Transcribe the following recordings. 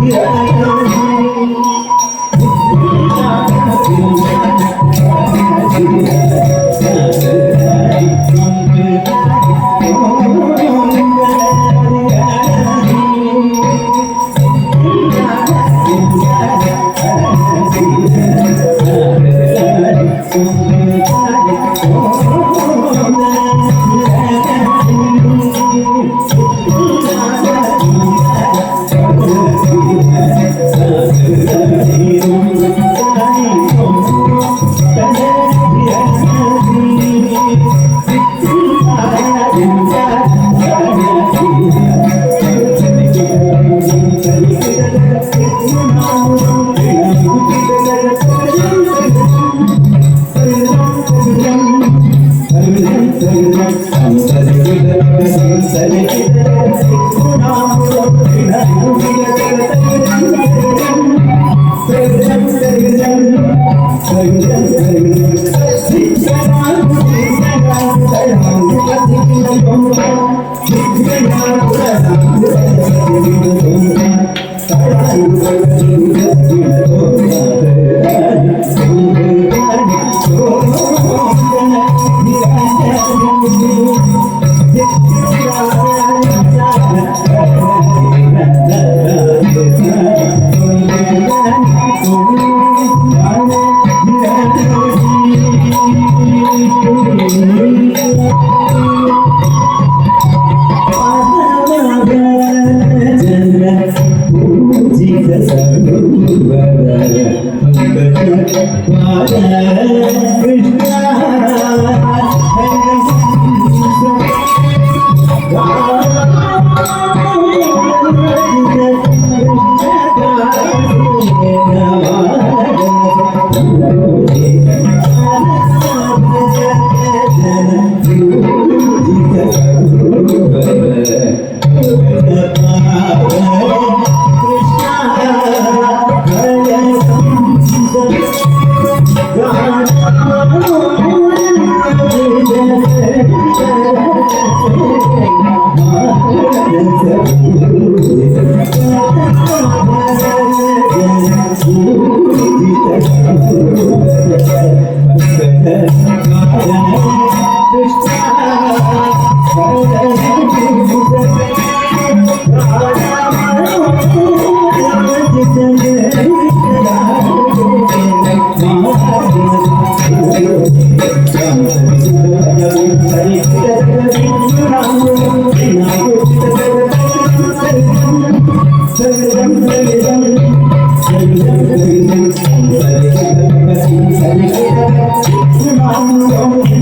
你。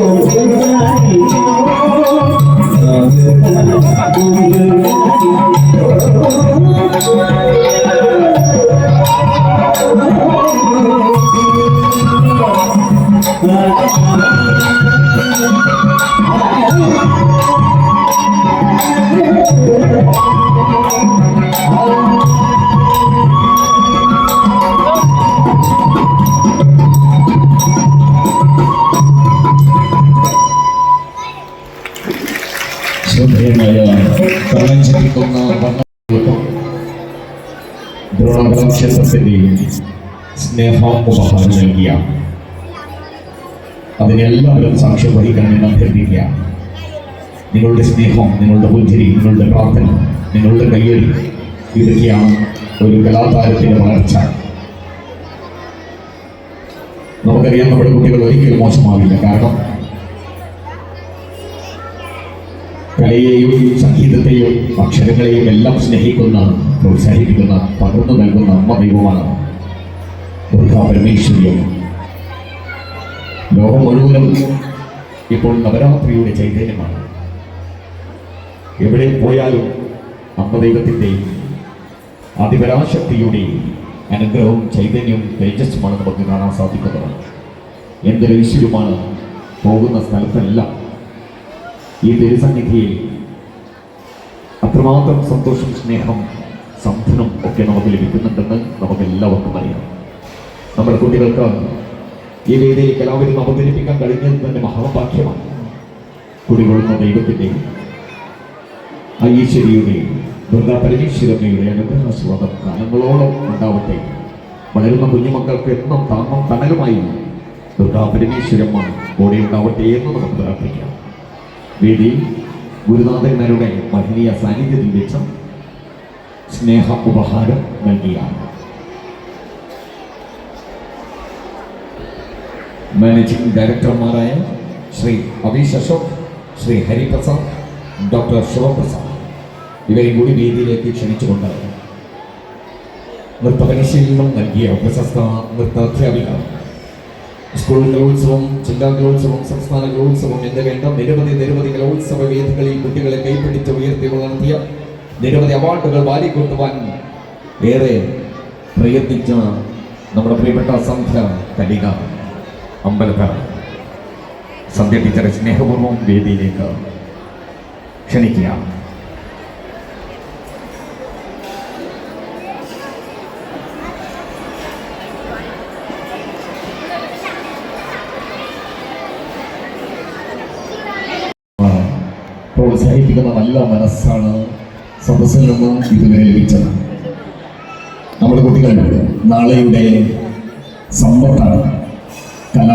Oh, ദ്രോണാപുരം സ്നേഹം ഉപഹാരം നൽകിയ അതിനെല്ലാവരും സാക്ഷ്യം വഹിക്കണമെന്ന് അഭ്യർത്ഥിക്കുക. നിങ്ങളുടെ സ്നേഹം നിങ്ങളുടെ പുഞ്ചിരി നിങ്ങളുടെ പ്രാർത്ഥന നിങ്ങളുടെ കയ്യിൽ ഇതൊക്കെയാണ് ഒരു കലാതാരത്തിന്റെ വളർച്ച. നമുക്കറിയാം നമ്മുടെ കുട്ടികൾ ഒരിക്കലും മോശമാവില്ല. കാരണം കലയെയും സംഗീതത്തെയും അക്ഷരങ്ങളെയും എല്ലാം സ്നേഹിക്കുന്ന പ്രോത്സാഹിപ്പിക്കുന്ന പകർന്നു നൽകുന്ന അമ്മ ദൈവമാണ് പരമേശ്വരിയും. ലോകം മുഴുവനും ഇപ്പോൾ നവരാത്രിയുടെ ചൈതന്യമാണ്. എവിടെ പോയാലും അമ്മ ദൈവത്തിന്റെ അതിപരാശക്തിയുടെ അനുഗ്രഹവും ചൈതന്യവും തേജസ്സുമാണ് നമുക്ക് കാണാൻ സാധിക്കുന്നത് എന്തൊരു ഐശ്വര്യമാണ് പോകുന്ന സ്ഥലത്തെല്ലാം ഈ തിരുസന്നിധിയിൽ അത്രമാത്രം സന്തോഷം സ്നേഹം സംധനം ഒക്കെ നമുക്ക് ലഭിക്കുന്നുണ്ടെന്ന് നമുക്ക് എല്ലാവർക്കും അറിയാം. നമ്മുടെ കുട്ടികൾക്ക് ഈ വേദിയിൽ കലാവിധം അവതരിപ്പിക്കാൻ കഴിഞ്ഞത് തന്നെ മഹാഭാഗ്യമാണ്. കുടികൊള്ളുന്ന ദൈവത്തിന്റെ ഐശ്വര്യയുടെ ദുർഗാ പരമേശ്വരമ്മയുടെ അനുഗ്രഹാസ്വാദം കാലങ്ങളോളം ഉണ്ടാവട്ടെ. വളരുന്ന കുഞ്ഞുമക്കൾക്ക് എന്നും താങ്ങും തണലുമായി ദുർഗാ പരമേശ്വരമ്മ കൂടെ ഉണ്ടാവട്ടെ എന്ന് നമുക്ക് പ്രാർത്ഥിക്കാം. വേദി ഗുരുനാഥന്മാരുടെ മഹനീയ സാന്നിധ്യത്തിൽ വെച്ച് സ്നേഹ ഉപഹാരം നൽകിയാണ്. മാനേജിംഗ് ഡയറക്ടർമാരായ ശ്രീ അവീഷ് അശോക് ശ്രീ ഹരിപ്രസാദ് ഡോക്ടർ ശിവപ്രസാദ് ഇവരെയും കൂടി വേദിയിലേക്ക് ക്ഷണിച്ചുകൊണ്ട് നൃത്തപരിശീലനം നൽകിയ പ്രശസ്ത നൃത്താധ്യാപിക. സ്കൂൾ കലോത്സവം ജില്ലാ കലോത്സവം സംസ്ഥാന കലോത്സവം എന്ന് വേണ്ട നിരവധി നിരവധി കലോത്സവ വേദികളിൽ കുട്ടികളെ കൈപ്പിടിച്ച് ഉയർത്തി വളർത്തിയ നിരവധി അവാർഡുകൾ വാരിക്കൂട്ടുവാൻ ഏറെ പ്രയത്നിച്ച നമ്മുടെ പ്രിയപ്പെട്ട സന്ധ്യ കലിക അമ്പലക്കാർ. സന്ധ്യ ടീച്ചറെ സ്നേഹപൂർവം വേദിയിലേക്ക് ക്ഷണിക്കുക. പ്രോത്സാഹിപ്പിക്കുന്ന നല്ല മനസ്സാണ് സദസ്സിൽ നിന്നും ഇതിനെ ലഭിച്ചത് നമ്മുടെ കുട്ടികൾ നാളെയുടെ സമ്പത്താണ് കല.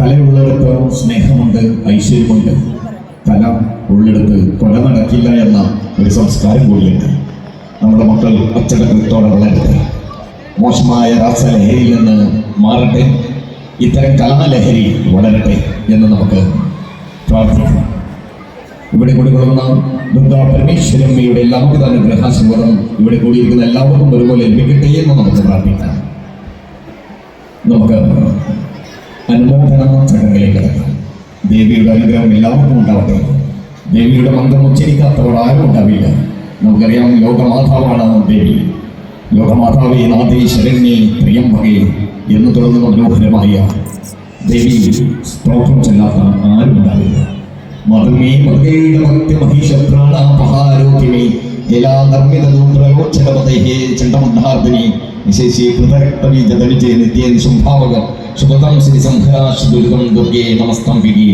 കലയുള്ളിടത്ത് സ്നേഹമുണ്ട് ഐശ്വര്യമുണ്ട്. കല ഉള്ളിടത്ത് കൊല നടക്കില്ല എന്ന ഒരു സംസ്കാരം കൂടിയുണ്ട്. നമ്മുടെ മക്കൾ അച്ചടക്കത്തോടെ വളരട്ടെ. മോശമായ രാസലഹരിയിൽ നിന്ന് മാറട്ടെ. ഇത്തരം കലാലഹരി വളരട്ടെ എന്ന് നമുക്ക് പ്രാർത്ഥിക്കാം. ഇവിടെ കൂടിക്കൊള്ളുന്ന ദുർഗാ പരമേശ്വരമ്മയുടെ എല്ലാവർക്കും അനുഗ്രഹാശീർവാദം ഇവിടെ കൂടിയിരിക്കുന്ന എല്ലാവർക്കും ഒരുപോലെ ലഭിക്കട്ടെ എന്ന് നമുക്ക് പ്രാർത്ഥിക്കാം. നമുക്ക് അനുമോദന ചടങ്ങിലേക്ക് കിടക്കാം. ദേവിയുടെ അനുഗ്രഹം എല്ലാവർക്കും ഉണ്ടാവട്ടെ. ദേവിയുടെ മന്ത്രം ഉച്ചരിക്കാത്തവർ ആരും ഉണ്ടാവില്ല. നമുക്കറിയാം ലോകമാതാവാണ് ദേവി. ലോകമാതാവേ നാദേ ശരണ്യെ പ്രിയംഭകേ എന്ന് തുടങ്ങുന്ന മനോഹരമായ ദേവി സ്തോത്രം ചെല്ലാത്ത ആരും ഉണ്ടാവില്ല. മതേയുടെ ഭക്തി മഹിഷ പ്രാണാപഹാരോധിമേ എല്ലാ നിർമ്മിതവും പ്രയോജനപതേ ചണ്ഡമുണ്ടാർദിനി വിശേഷി കൃതരക്തബീജതവിജയ നിത്യേന ശുംഭാവക സുഗതം ശ്രീ സംഹരാശ് ദുരിതം ദുർഗേ നമസ്തം വിധി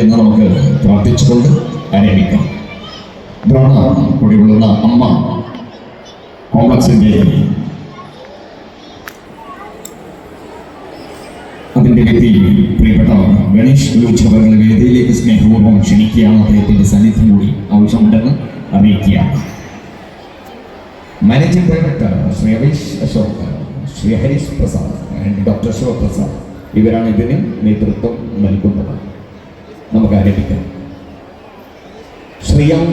എന്ന് നമുക്ക് പ്രാർത്ഥിച്ചുകൊണ്ട് ആരംഭിക്കാം. ദ്രോണ കൂടിയുള്ള അമ്മ കോംപ്ലക്സിന്റെ അതിന്റെ വ്യക്തി ഗണേഷ് പറഞ്ഞ വേദിയിലേക്ക് സ്നേഹപൂർവം ക്ഷണിക്കുകയാണ് അദ്ദേഹത്തിന്റെ സന്നിധി കൂടി ആവശ്യമുണ്ടെന്ന് അറിയിക്കുകയാണ്. Managing director Shri Harish Ashok Shri Harish Prasad and doctor Prasad ഇവരാണ് ഇതിന് നേതൃത്വം നൽകുന്നത്. നമുക്ക് ആരംഭിക്കാം. ശ്രീയാം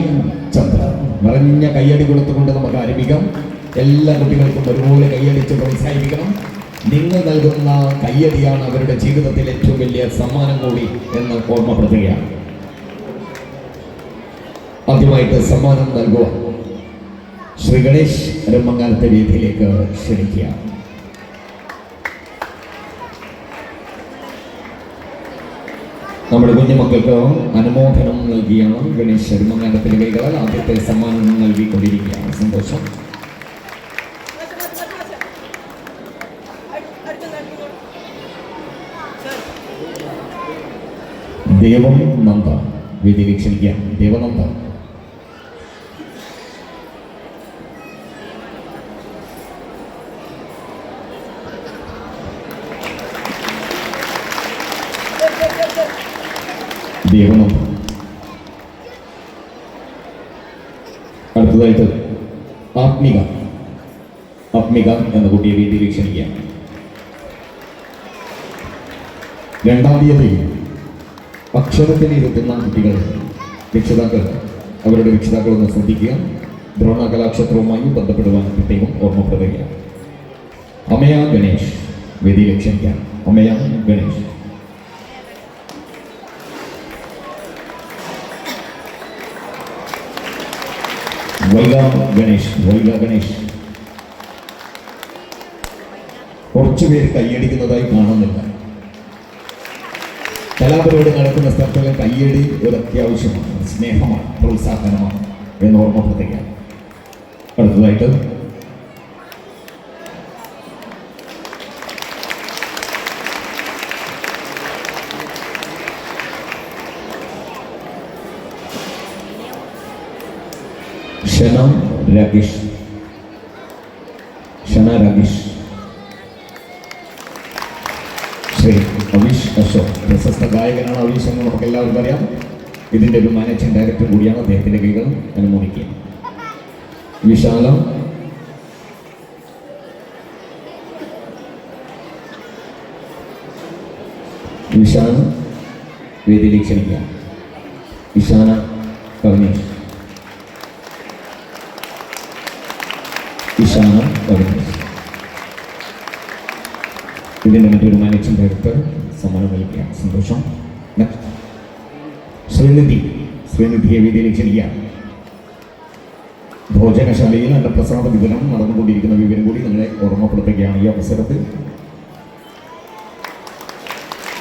ചന്ദ്ര നിറഞ്ഞ കയ്യടി കൊടുത്തുകൊണ്ട് നമുക്ക് ആരംഭിക്കാം. എല്ലാ കുട്ടികൾക്കും ഒരുപോലെ കൈയടിച്ച് പ്രോത്സാഹിപ്പിക്കണം. നിങ്ങൾ നൽകുന്ന കയ്യടിയാണ് അവരുടെ ജീവിതത്തിൽ ഏറ്റവും വലിയ സമ്മാനം കൂടി എന്ന് ഓർമ്മപ്പെടുത്തുകയാണ് ആദ്യമായിട്ട് സമ്മാനം നൽകുക ശ്രീ ഗണേഷ് രമ്മങ്ങാലത്തെ രീതിയിലേക്ക് ക്ഷണിക്കുക നമ്മുടെ കുഞ്ഞുമക്കൾക്ക് അനുമോദനം നൽകിയാണ് ഗണേശ് ശരുമങ്ങാനത്തിന് കൈകളാൽ ആദ്യത്തെ സമ്മാനം നൽകിക്കൊണ്ടിരിക്കുകയാണ്. സന്തോഷം. ദേവം നന്ദ. വേദിയിലേക്ക് ക്ഷണിക്കാം. ദേവനന്ദ ദേവനന്ദ അടുത്തതായിട്ട് ആത്മിക. ആത്മിക എന്ന കുട്ടിയെ വേദിയിലേക്ക് ക്ഷണിക്കാം. രണ്ടാം തീയതി അക്ഷരത്തിൽ ഇരുത്തുന്ന കുട്ടികൾ രക്ഷിതാക്കൾ അവരുടെ രക്ഷിതാക്കളൊന്ന് ശ്രദ്ധിക്കുക. ദ്രോണ കലാക്ഷേത്രവുമായി ബന്ധപ്പെടുവാൻ പ്രത്യേകം ഓർമ്മപ്പെടുകയാണ്. അമയ ഗണേഷ് വേദിയിൽ ക്ഷണിക്കാം അമയ ഗണേഷ്. വൈഗ ഗണേഷ് വൈഗ ഗണേഷ്. കുറച്ചു പേര് കൈയടിക്കുന്നതായി കാണുന്നില്ല. കലാപരിപാടി നടക്കുന്ന സ്ഥലത്തുള്ള കയ്യടി ഒരു അത്യാവശ്യമാണ് സ്നേഹമാണ് പ്രോത്സാഹനമാണ് എന്ന് ഓർമ്മപ്പെടുത്തുകയാണ് അടുത്തതായിട്ട്. ക്ഷണം രാകേഷ് നമുക്ക് എല്ലാവർക്കും അറിയാം. ഇതിന്റെ ഒരു മാനേജിംഗ് ഡയറക്ടർ കൂടിയാണ് അദ്ദേഹത്തിന്റെ കൈകൾ. അനുമോദിക്കുക വിശാലം. വിശാലം. വേദിയിലേക്ക് ക്ഷണിക്കുക. വിശാല. ശ്രീനിധിയെ വേദിയിലേക്ക് ക്ഷണിക്കുക ഭോജനശാലയിൽ അന്നപ്രസാദ വിതരണം നടന്നുകൊണ്ടിരിക്കുന്ന വിവരം കൂടി നിങ്ങളെ ഓർമ്മപ്പെടുത്തുകയാണ് ഈ അവസരത്തിൽ.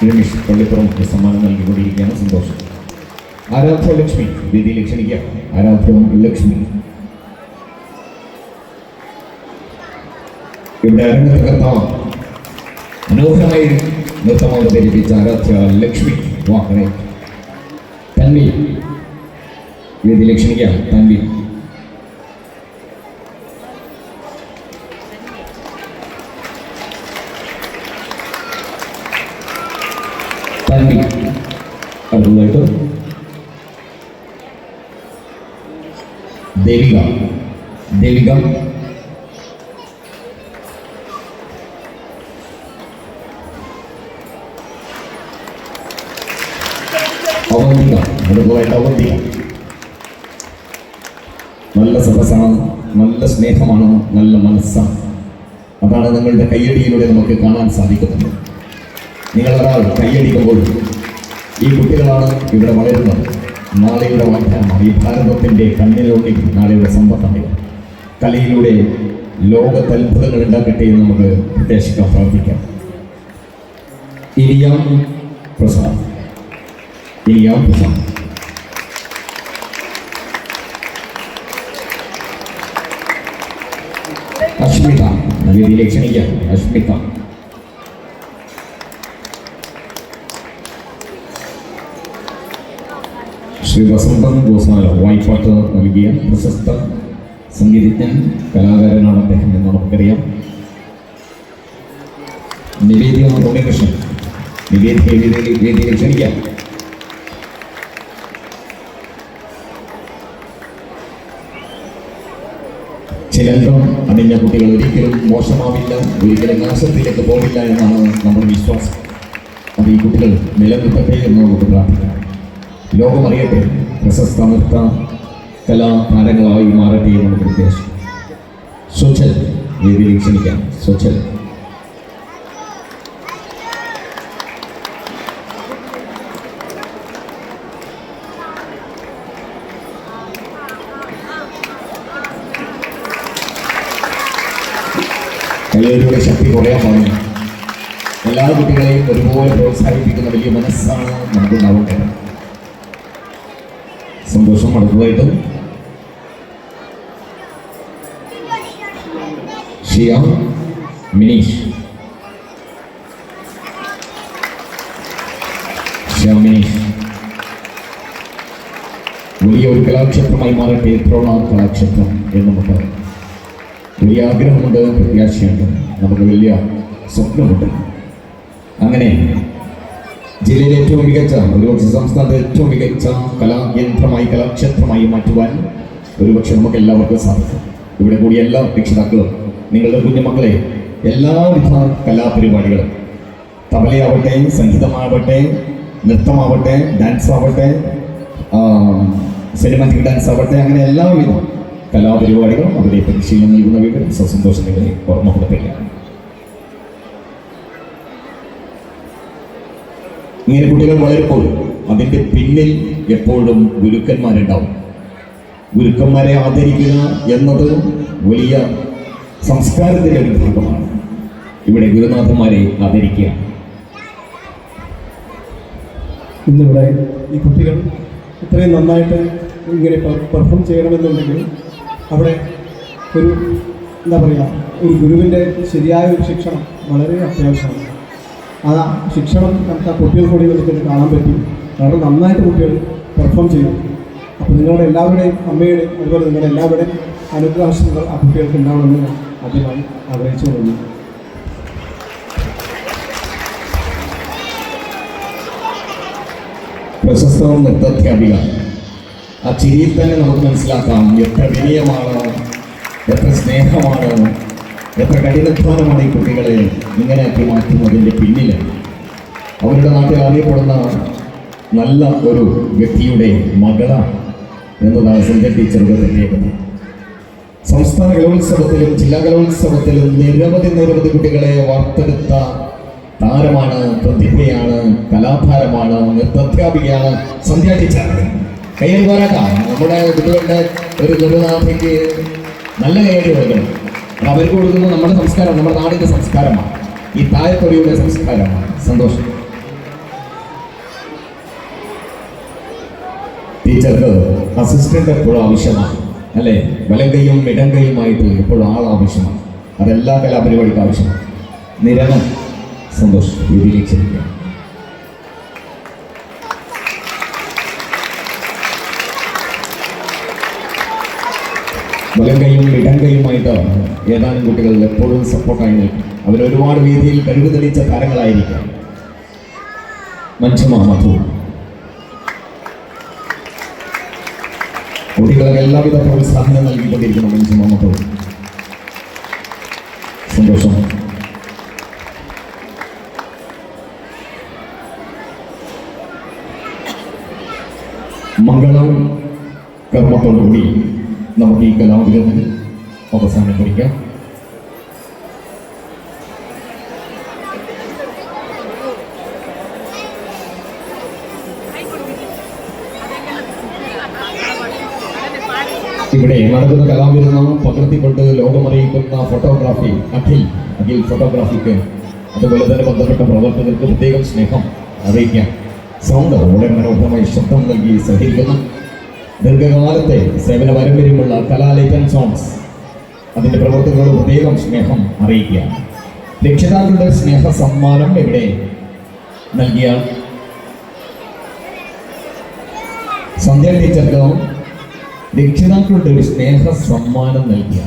രമേശ് പള്ളിപ്പുറം സമ്മാനം നൽകിക്കൊണ്ടിരിക്കുകയാണ്. സന്തോഷം. ആരാധ്യ ലക്ഷ്മി വേദിയിലേക്ക് ക്ഷണിക്കുക ആരാധ്യ ലക്ഷ്മി. ഇവിടെ അരങ്ങ് തകർത്താം മനോഹരമായി നൃത്തം അവതരിപ്പിച്ച ആരാധ്യ ലക്ഷ്മി. വാഹനെ. തൻവി വേദിയിലേക്ക് ക്ഷണിക്കാം തൻവി തൻവി അടുത്തതായിട്ട് ദേവിക ദേവിക നല്ല സദസ്സാണ് നല്ല സ്നേഹമാണ് നല്ല മനസ്സാണ്. അതാണ് നിങ്ങളുടെ കയ്യടിയിലൂടെ നമുക്ക് കാണാൻ സാധിക്കുന്നത്. നിങ്ങളൊരാൾ കയ്യടിക്കുമ്പോൾ ഈ കുട്ടികളാണ് ഇവിടെ വളരുന്നത്. നാളെയുടെ വാഗ്ദാനമാണ് ഈ ഭാരതത്തിന്റെ കണ്ണിലൂടെ നാളെയുടെ സമ്പത്താണ് കലയിലൂടെ ലോകത്ത് അത്ഭുതങ്ങൾ ഉണ്ടാക്കട്ടെ എന്ന് നമുക്ക് പ്രത്യാശിക്കാൻ പ്രാർത്ഥിക്കാം. ഇനിയാം പ്രസാദ്. ഇനിയാം പ്രസാദ്. അഷ്മിത വേദിയിലേക്ക് ക്ഷണിക്കാം അഷ്മിത ശ്രീ വസന്തൻ ഗോസ്വാല വായ്പാട്ട് നൽകിയ പ്രശസ്ത സംഗീതജ്ഞൻ കലാകാരനാണ് അദ്ദേഹം എന്ന് നമുക്കറിയാം നിവേദ്യ ഉണ്ണികൃഷ്ണൻ നിവേദ്യ വേദിയിൽ വേദിയിൽ ക്ഷണിക്കാം ചിലന്തം അതിന്റെ കുട്ടികൾ ഒരിക്കലും മോശമാവില്ല ഒരിക്കലും നാശത്തിലേക്ക് പോകില്ല എന്നാണ് നമ്മുടെ വിശ്വാസം. അത് ഈ കുട്ടികൾ നിലനിർത്തട്ടെ എന്ന് നമുക്ക് പ്രാർത്ഥിക്കാം ലോകമറിയട്ടെ പ്രശസ്ത നൃത്ത കലാ താരങ്ങളായി മാറട്ടെ എന്ന് നമുക്ക് ഉദ്ദേശം. സ്വച്ഛൽ വേദിയിൽ ക്ഷണിക്കാം. സ്വച്ഛൽ കലയുടെ ശക്തി പറഞ്ഞു എല്ലാ കുട്ടികളെയും ഒരുപോലെ പ്രോത്സാഹിപ്പിക്കുന്ന വലിയ മനസ്സാണ് നമുക്കുണ്ടാവേണ്ടത് സന്തോഷം അടുത്തതായിട്ട്. ഷിയ മിനീഷ്. ഷിയ മിനീഷ്. വലിയ ഒരു കലാക്ഷേത്രമായി മാറട്ടെ എത്രോളാം കലാക്ഷേത്രം എന്ന് നമുക്ക് വലിയ ആഗ്രഹമുണ്ട് പ്രത്യാശയുണ്ട്. നമുക്ക് വലിയ സ്വപ്നമുണ്ട്. അങ്ങനെ ജില്ലയിലെ ഏറ്റവും മികച്ച ഒരുപക്ഷെ സംസ്ഥാനത്തെ ഏറ്റവും മികച്ച കലാകേന്ദ്രമായി കലാക്ഷേത്രമായി മാറ്റുവാൻ ഒരുപക്ഷെ നമുക്ക് എല്ലാവർക്കും സാധിക്കും. ഇവിടെ കൂടി എല്ലാ രക്ഷിതാക്കളും നിങ്ങളുടെ കുഞ്ഞുമക്കളെ എല്ലാവിധ കലാപരിപാടികളും തബലയാവട്ടെ സംഗീതമാവട്ടെ നൃത്തമാവട്ടെ ഡാൻസ് ആവട്ടെ സിനിമാറ്റിക് ഡാൻസ് ആവട്ടെ അങ്ങനെ എല്ലാവിധ കലാപരിപാടികളും അവരുടെ പരിശീലനം നൽകുന്നവരും സസന്തോഷം നിങ്ങളെ ഓർമ്മപ്പെടുത്തുകയാണ് ഇങ്ങനെ കുട്ടികൾ വളരുമ്പോൾ അതിന്റെ പിന്നിൽ എപ്പോഴും ഗുരുക്കന്മാരുണ്ടാവും. ഗുരുക്കന്മാരെ ആദരിക്കുക എന്നത് വലിയ സംസ്കാരത്തിന്റെ ഒരു ഭാഗമാണ്. ഇവിടെ ഗുരുനാഥന്മാരെ ആദരിക്കുക. ഇന്നിവിടെ ഈ കുട്ടികൾ ഇത്രയും നന്നായിട്ട് ഇങ്ങനെ പെർഫോം ചെയ്യണമെന്നുണ്ടെങ്കിൽ അവിടെ ഒരു എന്താ പറയുക ഒരു ഗുരുവിന്റെ ശരിയായ ഒരു ശിക്ഷണം വളരെ അത്യാവശ്യമാണ്. അത് ആ ശിക്ഷണം നമുക്ക് ആ കുട്ടികൾ കൂടി കാണാൻ പറ്റും. വളരെ നന്നായിട്ട് കുട്ടികൾ പെർഫോം ചെയ്യും അപ്പോൾ നിങ്ങളുടെ എല്ലാവരുടെയും അമ്മയുടെയും അതുപോലെ നിങ്ങളുടെ എല്ലാവരുടെയും അനുഗ്രഹങ്ങൾ ആ കുട്ടികൾക്ക് ഉണ്ടാവണമെന്ന് ഞാൻ ആദ്യമായി ആഗ്രഹിച്ചു കൊള്ളുന്നു. പ്രശസ്ത നൃത്താധ്യാപിക ആ ചിരിയിൽ തന്നെ നമുക്ക് മനസ്സിലാക്കാം. എത്ര വിനയമാണ് എത്ര സ്നേഹമാണ് എത്ര കഠിനാധ്വാനമാണ് ഈ കുട്ടികളെ ഇങ്ങനെയാക്കി മാറ്റുന്നതിന്റെ പിന്നിൽ അവരുടെ നാട്ടിൽ അറിയപ്പെടുന്ന നല്ല ഒരു വ്യക്തിയുടെ മകളാണ് എന്നതാണ് സഞ്ജയ് ടീച്ചറുടെ പ്രത്യേകത സംസ്ഥാന കലോത്സവത്തിലും ജില്ലാ കലോത്സവത്തിലും നിരവധി നിരവധി കുട്ടികളെ വാർത്തെടുത്ത താരമാണ് പ്രതിഭയാണ് കലാഭാരമാണ് നൃത്താധ്യാപികയാണ് സന്ധ്യ ടീച്ചർ. കയ്യിൽ പോരാക്കാം നമ്മുടെ കുട്ടികളുടെ ഒരു ഗുരുനാഥയ്ക്ക് നല്ല കയ്യടി കൊടുക്കണം. അവർക്ക് നമ്മുടെ സംസ്കാരം നമ്മുടെ നാടിന്റെ സംസ്കാരമാണ്. ഈ താഴത്തൊടിയുടെ സംസ്കാരമാണ്. സന്തോഷം. ടീച്ചർക്ക് അസിസ്റ്റന്റ് എപ്പോഴും ആവശ്യമാണ്. അല്ലേ? വലങ്കയും ഇടങ്കയുമായിട്ട് ഇടം കൈയുമായിട്ട് എപ്പോഴും ആൾ ആവശ്യമാണ്. അതെല്ലാ കലാപരിപാടിക്കും ആവശ്യമാണ്. നിരണം സന്തോഷം. വേദിയിലേക്ക് ക്ഷണിക്കാം ഇടങ്കയുമായിട്ട് കൈയും ഇടം ഏതാനും കുട്ടികൾ എപ്പോഴും സപ്പോർട്ടായി നിൽക്കും. അവരൊരുപാട് രീതിയിൽ കഴിവ് തെളിയിച്ച താരങ്ങളായിരിക്കാം. മഞ്ജുമ മധു. കുട്ടികൾക്ക് എല്ലാവിധ പ്രോത്സാഹനം നൽകിക്കൊണ്ടിരിക്കുന്നു മഞ്ജുമ മധു. സന്തോഷം. മംഗളം കർമ്മത്തോടുകൂടി നമുക്ക് ഈ കലാവിധത്തിൽ അവസാനം കുറിക്കാം ഇവിടെ നടക്കുന്ന കലാവിരുന്ന് പകർത്തിക്കൊണ്ട് ലോകമറിയിക്കുന്ന ഫോട്ടോഗ്രാഫി അഖിൽ അഖിൽ ഫോട്ടോഗ്രാഫിക്ക് അതുപോലെ തന്നെ ബന്ധപ്പെട്ട പ്രവർത്തകർക്ക് പ്രത്യേകം സ്നേഹം അറിയിക്കാം. സൗണ്ട് വളരെ മനോഹരമായി ശബ്ദം നൽകി സഹകരിക്കുന്ന. ദീർഘകാലത്തെ സേവന പാരമ്പര്യമുള്ള കലാലേഖൻ സോങ്സ് അതിന്റെ പ്രവർത്തകരോട് പ്രത്യേകം സ്നേഹം അറിയിക്കുക രക്ഷിതാക്കളുടെ സ്നേഹ സമ്മാനം ഇവിടെ നൽകിയ? സന്ധ്യ ടീച്ചർക്ക് രക്ഷിതാക്കളുടെ ഒരു സ്നേഹ സമ്മാനം നൽകിയ.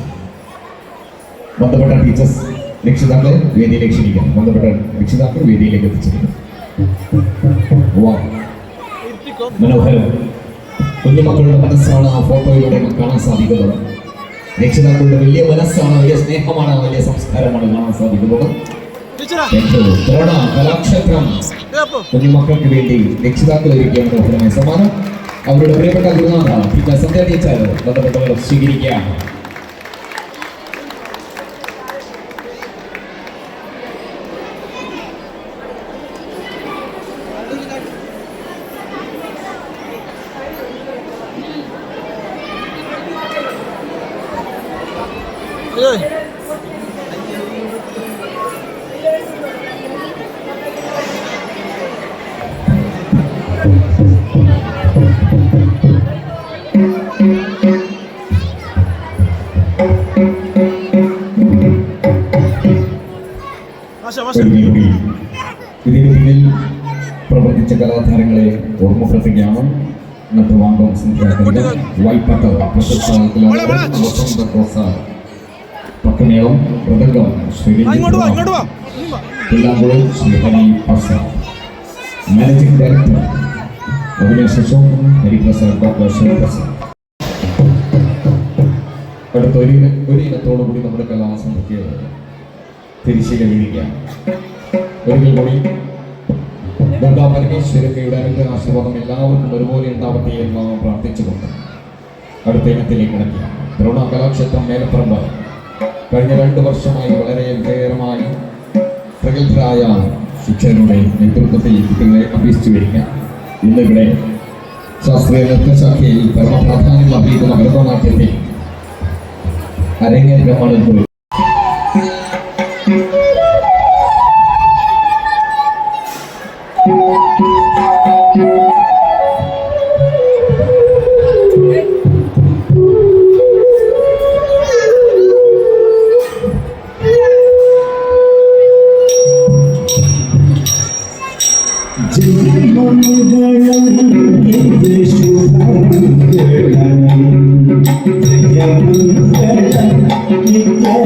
ബന്ധപ്പെട്ട ടീച്ചേഴ്സ് രക്ഷിതാക്കളെ വേദിയിലേക്ക് ക്ഷണിക്കാം ബന്ധപ്പെട്ട രക്ഷിതാക്കൾ വേദിയിലേക്ക് എത്തിച്ചിരിക്കുന്നു. മനോഹരം. കുഞ്ഞുമക്കളുടെ മനസ്സാണ് ആ ഫോട്ടോയിലൂടെ കാണാൻ സാധിക്കുന്നത്. രക്ഷിതാക്കളുടെ വലിയ മനസ്സാണ് വലിയ സ്നേഹമാണ് വലിയ സംസ്കാരമാണ് കാണാൻ സാധിക്കുന്നത്. കലാക്ഷേത്രം. കുഞ്ഞുമക്കൾക്ക് വേണ്ടി രക്ഷിതാക്കൾ ഒരുക്കിയാണ് സമ്മാനം അവരുടെ പ്രിയപ്പെട്ട ഗുരുനാഥ സന്ധ്യ ടീച്ചർ ബന്ധപ്പെട്ടവർ സ്വീകരിക്കുകയാണ്. വസന്തകോസ പക്കമേളം മൃദംഗം ശ്രീ ഇങ്ങോട്ട് വാ ഇങ്ങോട്ട് വാ. പുല്ലാങ്കുഴൽ ശ്രീ ഹരി പ്രസാദ്. മാനേജിംഗ് ഡയറക്ടർ അതിനുശേഷം ഹരിപ്രസാദ് ഡോക്ടർ ശിവപ്രസാദ് അടുത്ത ഒരു ഒരു ഇനത്തോടു കൂടി നമ്മുടെ കലാസമിതിക്ക് തിരിശീല വീഴിക്കുകയാണ് ഒരിക്കൽ കൂടി ദുർഗാ പരമേശ്വരമ്മയുടെ അനുഗ്രഹ ആശീർവാദം എല്ലാവർക്കും ഒരുപോലെ ഉണ്ടാവട്ടെ എന്ന് പ്രാർത്ഥിച്ചുകൊണ്ട് അടുത്ത ഇനത്തിലേക്ക് ഇണക്കിയ ദ്രോണ കലാക്ഷേത്രം മേലപ്പറമ്പ്. കഴിഞ്ഞ രണ്ട് വർഷമായി വളരെ വിജയകരമായി പ്രഗത്ഭരായ ശിക്ഷകരുടെ നേതൃത്വത്തിൽ കുട്ടികളെ അഭ്യസിച്ചു വരിക. ഇന്നിവിടെ ശാസ്ത്രീയ നൃത്തശാഖയിൽ പരമപ്രാധാന്യം അർഹിക്കുന്ന ഭരതനാട്യത്തെ അരങ്ങേറ്റമാണ് ഇപ്പോൾ